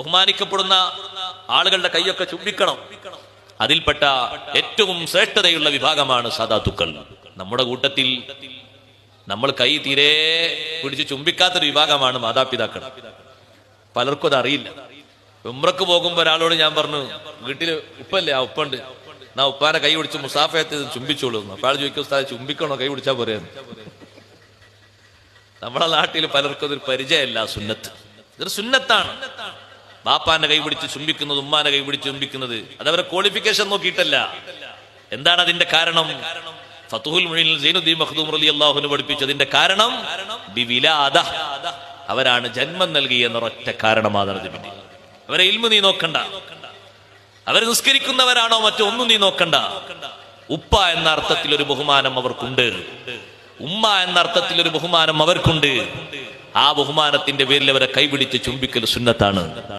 ബഹുമാനിക്കപ്പെടുന്ന ആളുകളുടെ കൈയൊക്കെ ചുംബിക്കണം. അതിൽപ്പെട്ട ഏറ്റവും ശ്രേഷ്ഠതയുള്ള വിഭാഗമാണ് സാധാത്തുക്കൾ നമ്മുടെ കൂട്ടത്തിൽ നമ്മൾ കൈ തീരെ പിടിച്ച് ചുംബിക്കാത്തൊരു വിഭാഗമാണ് മാതാപിതാക്കൾ. പലർക്കും അത് അറിയില്ല. ഉമ്രക്ക് പോകുമ്പോൾ ഒരാളോട് ഞാൻ പറഞ്ഞു വീട്ടിൽ ഉപ്പല്ലേ? ആ ഉപ്പുണ്ട്. നാ ഉപ്പാനെ കൈ പിടിച്ച് മുസാഫയത്ത് ചുംബിച്ചോളൂ. എന്ന്. അപ്പൊ ആൾ ചോദിക്കും ഉസ്താദ് ചുംബിക്കണോ? കൈ പിടിച്ചാൽ പോരെ? എന്ന്. നമ്മളെ നാട്ടിൽ പലർക്കും അതൊരു പരിചയമല്ല സുന്നത്ത്. ഇതൊരു സുന്നത്താണ്. ബാപ്പാന്റെ കൈ പിടിച്ച് ചുംബിക്കുന്നത് ഉമ്മാന്റെ കൈ പിടിച്ച് ചുംബിക്കുന്നത്. അതവരെ ക്വാളിഫിക്കേഷൻ നോക്കിയിട്ടല്ല. എന്താണ് അതിന്റെ കാരണം? ഫതുഹുൽ മുഈനിൽ സൈനുദ്ദീൻ മഖ്ദൂം റളിയല്ലാഹു അൻഹു പഠിപ്പിച്ചതിന്റെ കാരണം ബിവിലാദ. അവരാണ് ജന്മം നൽകി എന്നൊരൊറ്റ പിന്നിൽ. അവരെ ഇൽമു നീ നോക്കണ്ട. അവരെ നിസ്കരിക്കുന്നവരാണോ മറ്റൊന്നും നീ നോക്കണ്ട. ഉപ്പ എന്ന അർത്ഥത്തിൽ ഒരു ബഹുമാനം അവർക്കുണ്ട്. ഉമ്മ എന്ന അർത്ഥത്തിൽ ഒരു ബഹുമാനം അവർക്കുണ്ട്. ആ ബഹുമാനത്തിന്റെ പേരിൽ അവരെ കൈപിടിച്ച് ചുംബിക്കൽ സുന്നത്താണ്.